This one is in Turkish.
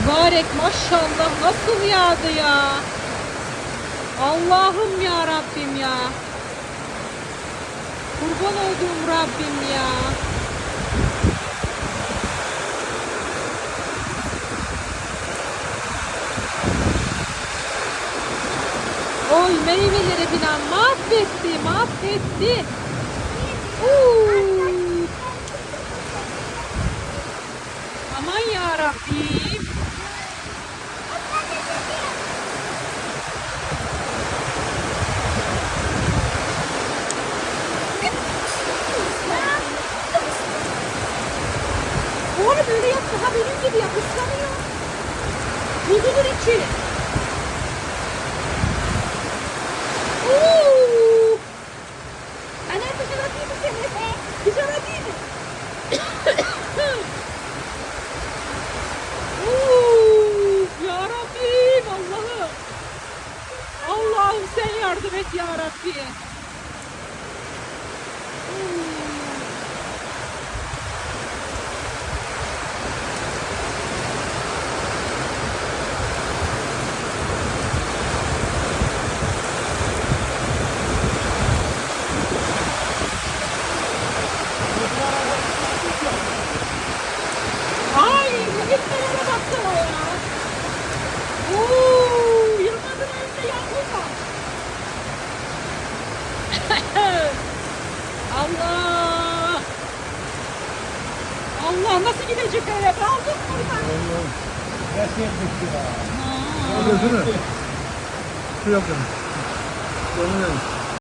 mübarek maşallah nasıl yağdı ya. Allah'ım ya Rabbim ya. Kurban olduğum Rabbim ya. Oy meyveleri falan mahvetti, mahvetti. Uuu. Aman ya Rabbim. Oğlum öyle yaptı ha benim gibi yap ıslanıyor. Buzulur içi. Uuu. Anne dışarı atayım seni? Dışarı atayım mı? Uuu. Ya Rabbim Allah'ım. Allah'ım sen yardım et ya. Allah. Allah nasıl gidecek eve? Kaldık buradan. Nasıl yapmış ya? Ha. Gözünü. Su yok yani. Onu